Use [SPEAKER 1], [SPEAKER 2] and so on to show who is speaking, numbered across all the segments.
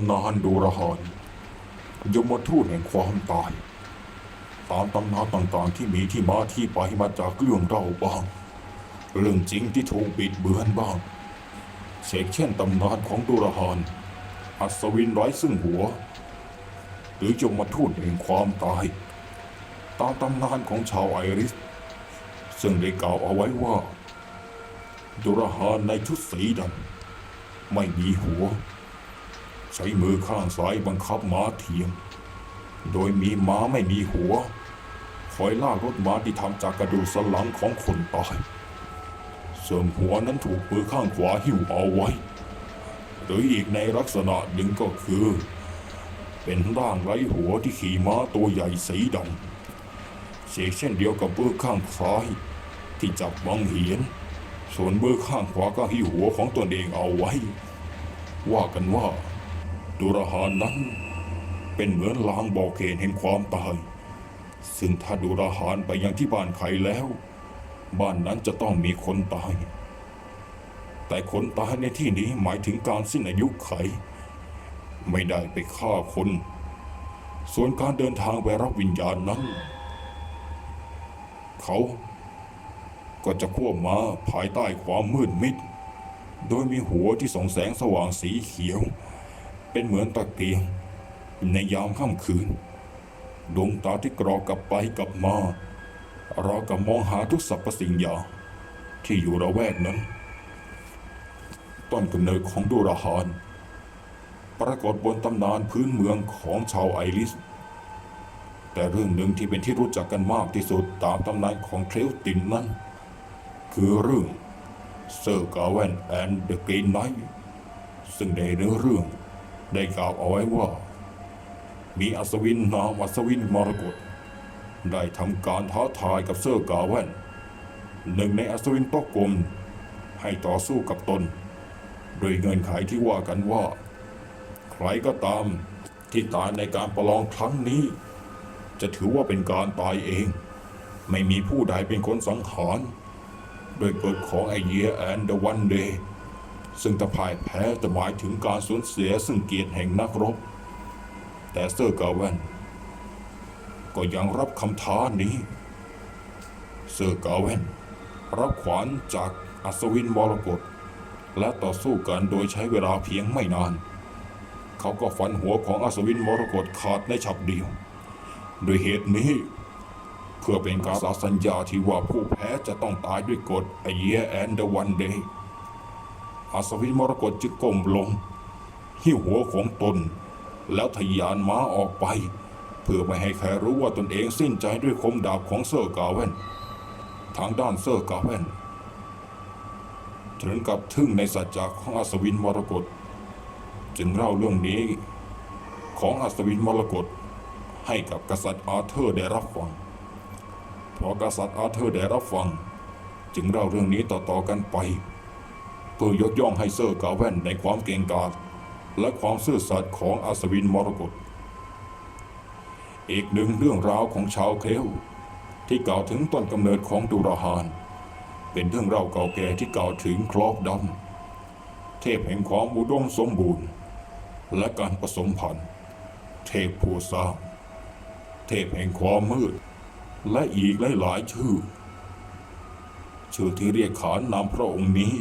[SPEAKER 1] ำนานดูรหานยมทูตแห่งความตายตามตำนานต่างๆที่มีที่มาที่ไปมาจากเรื่องเล่าบ้าง เรื่องจริงที่ถูกบิดเบือนบ้างเชกเช่นตำนานของดูรหานอัศวินไร้ซึ่งหัว หรือยมทูตแห่งความตาย ตามตำนานของชาวไอริส ซึ่งได้กล่าวเอาไว้ว่า ดุรหานในชุดสีดำไม่มีหัว ใช้มือข้างซ้ายบังคับม้าเทียม โดยมีม้าไม่มีหัว คอยลากรถม้าที่ทำจากกระดูกสันหลังของคนตายส่วนหัวนั้นถูกมือข้างขวาหิ้วเอาไว้ หรืออีกในลักษณะหนึ่งก็คือ เป็นร่างไร้หัวที่ขี่ม้าตัวใหญ่สีดำเชกเช่นเดียวกับมือข้างซ้ายที่จับบังเหียน ส่วนมือข้างขวาก็หิ้วหัวของตนเองเอาไว้ ว่ากันว่า ดุรหานนั้น เป็นเหมือนลางบอกเหตุแห่งความตาย ซึ่งถ้าดุรหานไปยังที่บ้านใครแล้ว บ้านนั้นจะต้องมีคนตาย แต่คนตายในที่นี้หมายถึงการสิ้นอายุไข ไม่ได้ไปฆ่าคน ส่วนการเดินทางไปรับวิญญาณนั้น เขาก็จะควบม้าภายใต้ความมืดมิด โดยมีหัวที่ส่องแสงสว่างสีเขียว เป็นเหมือนตะเกียง ในยามค่ำคืน ดวงตาที่กรอกกลับไปกลับมาเรากับมองหาทุกสรรพสิ่งอย่างที่อยู่ระแวกนั้นต้นกำเนิดของดูราฮานปรากฏบนตำนานพื้นเมืองของชาวไอริส แต่เรื่องหนึ่งที่เป็นที่รู้จักกันมากที่สุดตามตำนานของเคลวตินนั้น คือเรื่องเซอร์กาเวนแอนด์เดอะกรีนไนท์ซึ่งในเนื้อเรื่อง ได้กล่าวเอาไว้ว่า มีอัศวินนามอัศวินมรกตได้ทำการท้าทายกับเซอร์กาเวนหนึ่งในอัศวินตกกลมให้ต่อสู้กับตน โดยเงื่อนไขที่ว่ากันว่า ใครก็ตามที่ตายในการประลองครั้งนี้ จะถือว่าเป็นการตายเอง ไม่มีผู้ใดเป็นคนสังหารโดยกฎของไอเยียแอนเดวันเดย์ ซึ่งถ้าพ่ายแพ้จะหมายถึงการสูญเสียซึ่งเกียรติแห่งนักรบ แต่เซอร์กาเวนก็ยังรับคำท้านี้ เซอร์กาเวนรับขวานจากอัศวินมรกตและต่อสู้กันโดยใช้เวลาเพียงไม่นาน เขาก็ฟันหัวของอัศวินมรกตขาดในฉับเดียว โดยเหตุนี้เพื่อเป็นการสัญญาที่ว่าผู้แพ้จะต้องตายด้วยกฎไอเยแอนเดวันเดย์ อัศวินมรกตจึงก้มลง หิ้วหัวของตน แล้วทะยานม้าออกไป เพื่อไม่ให้ใครรู้ว่าตนเองสิ้นใจด้วยคมดาบของเซอร์กาเวนทางด้านเซอร์กาเวนถึงกับทึ่งในสัจจะของอัศวินมรกตจึงเล่าเรื่องนี้ ของอัศวินมรกตให้กับกษัตริย์อาเธอร์ได้รับฟังพอกษัตริย์อาเธอร์ได้รับฟัง จึงเล่าเรื่องนี้ต่อๆกันไป เพื่อยกย่องให้เซอร์กาเวนในความเก่งกาจและความซื่อสัตย์ของอัศวินมรกตอีกหนึ่งเรื่องราวของชาวเคลวที่กล่าวถึงต้นกำเนิดของดุราฮาน เป็นเรื่องเล่าเก่าแก่ที่กล่าวถึงคลอกดำเทพแห่งความอุดมสมบูรณ์ และการผสมพันธุ์ เทพผู้สร้างเทพแห่งความมืด และอีกหลายๆชื่อ ชื่อที่เรียกขานนามพระองค์นี้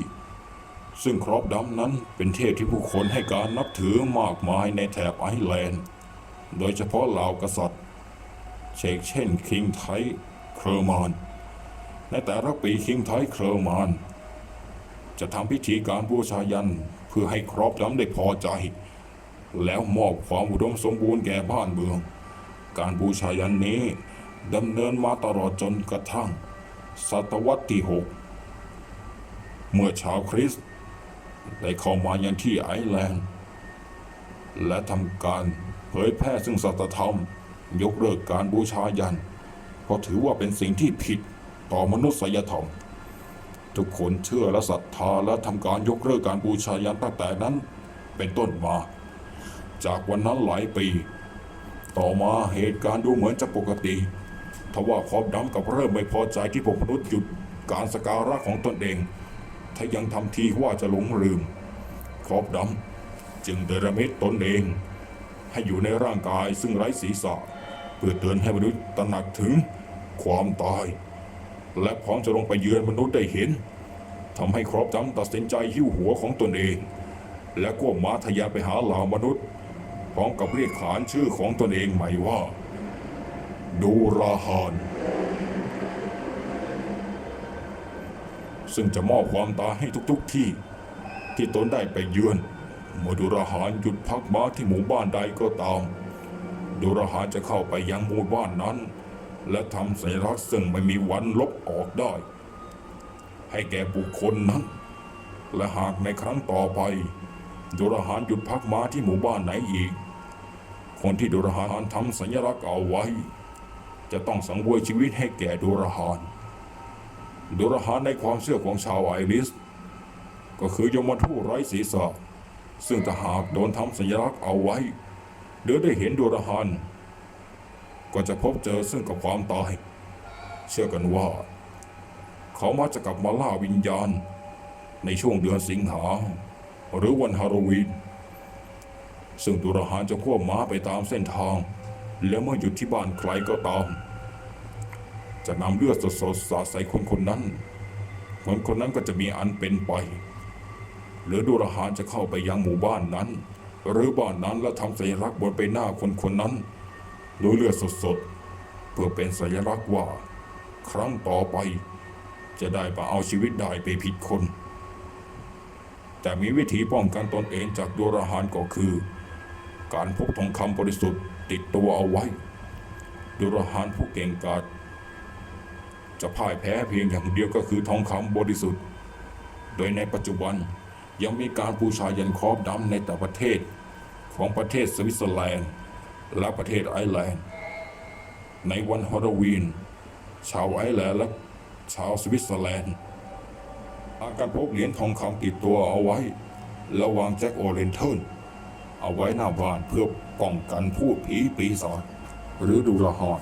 [SPEAKER 1] ซึ่งครอบดำนั้นเป็นเทพที่ผู้คนให้การนับถือมากมายในแถบไอร์แลนด์ โดยเฉพาะเหล่ากษัตริย์ เชกเช่นคิงไทเครอร์มานในแต่ละปีคิงไทเครอร์มานจะทำพิธีการบูชายันเพื่อให้ครอบดำได้พอใจ แล้วมอบความอุดมสมบูรณ์แก่บ้านเมือง การบูชายันนี้ดำเนินมาตลอดจนกระทั่ง ศตวรรษที่หกเมื่อชาวคริสต์ ได้เข้ามายังที่ไอร์แลนด์ และทำการเผยแพร่ซึ่งสัตธรรม ยกเลิกการบูชายัน เพราะถือว่าเป็นสิ่งที่ผิดต่อมนุษยธรรม ทุกคนเชื่อและศรัทธาและทำการยกเลิกการบูชายันตั้งแต่นั้นเป็นต้นมา จากวันนั้นหลายปี ต่อมาเหตุการณ์ดูเหมือนจะปกติทว่าขอบดำกับเริ่มไม่พอใจที่พวกมนุษย์หยุดการสการะของตนเอง ถ้ายังทำทีว่าจะหลงลืม ขอบดำจึงเดรมิตตนเอง ให้อยู่ในร่างกายซึ่งไร้ศีรษะ เพื่อเตือนให้มนุษย์ตระหนักถึงความตาย และพร้อมจะลงไปเยือนมนุษย์ได้เห็นทำให้ครอบจำตัดสินใจหิ้วหัวของตนเอง และก็มาทะยาไปหาเหล่ามนุษย์ พร้อมกับเรียกขานชื่อของตนเองใหม่ว่า ดูราฮาน ซึ่งจะมอบความตายให้ทุกๆที่ ที่ตนได้ไปเยือนเมื่อดูรหารหยุดพักม้าที่หมู่บ้านใดก็ตามดูรหารจะเข้าไปยังหมู่บ้านนั้น และทำสัญลักษณ์ซึ่งไม่มีวันลบออกได้ ให้แก่บุคคลนั้น และหากในครั้งต่อไปดูรหารหยุดพักม้าที่หมู่บ้านไหนอีก คนที่ดูรหารทำสัญลักษณ์เอาไว้ จะต้องสังเวยชีวิตให้แก่ดูรหาร ดูรหารในความเชื่อของชาวไอริส ก็คือยมทูตไร้ศีรษะ ซึ่งถ้าหากโดนทำสัญลักษณ์เอาไว้ หรือได้เห็นดูรหารก็จะพบเจอซึ่งกับความตาย เชื่อกันว่า เขามักจะกลับมาล่าวิญญาณ ในช่วงเดือนสิงหา หรือวันฮาโลวีนซึ่งดูรหารจะควบม้าไปตามเส้นทาง และเมื่อหยุดที่บ้านใครก็ตาม จะนำเลือดสดๆสาดใส่คนคนนั้น คนคนนั้นก็จะมีอันเป็นไป หรือดูรหารจะเข้าไปยังหมู่บ้านนั้น หรือบ้านนั้นและทำสัญลักษณ์บนใบหน้าคนคนนั้นโดยเลือดสดๆเพื่อเป็นสัญลักษณ์ว่า ครั้งต่อไป จะได้มาเอาชีวิตได้ไปผิดคน แต่มีวิธีป้องกันตนเองจากดูรหารก็คือ การพกทองคำบริสุทธิ์ติดตัวเอาไว้ดูรหารผู้เก่งกาจ จะพ่ายแพ้เพียงอย่างเดียวก็คือทองคำบริสุทธิ์ โดยในปัจจุบันยังมีการบูชายันครอบดำในแต่ประเทศของประเทศสวิตเซอร์แลนด์ และประเทศไอร์แลนด์ ในวันฮอลโลวีน ชาวไอร์แลนด์และชาวสวิตเซอร์แลนด์อาการพบเหรียญทองคำติดตัวเอาไว้ ระหวางแจ็คโอเรนเทิร์นเอาไว้หน้าบ้านเพื่อป้องกันพูดผีปีศาจหรือดูละหอน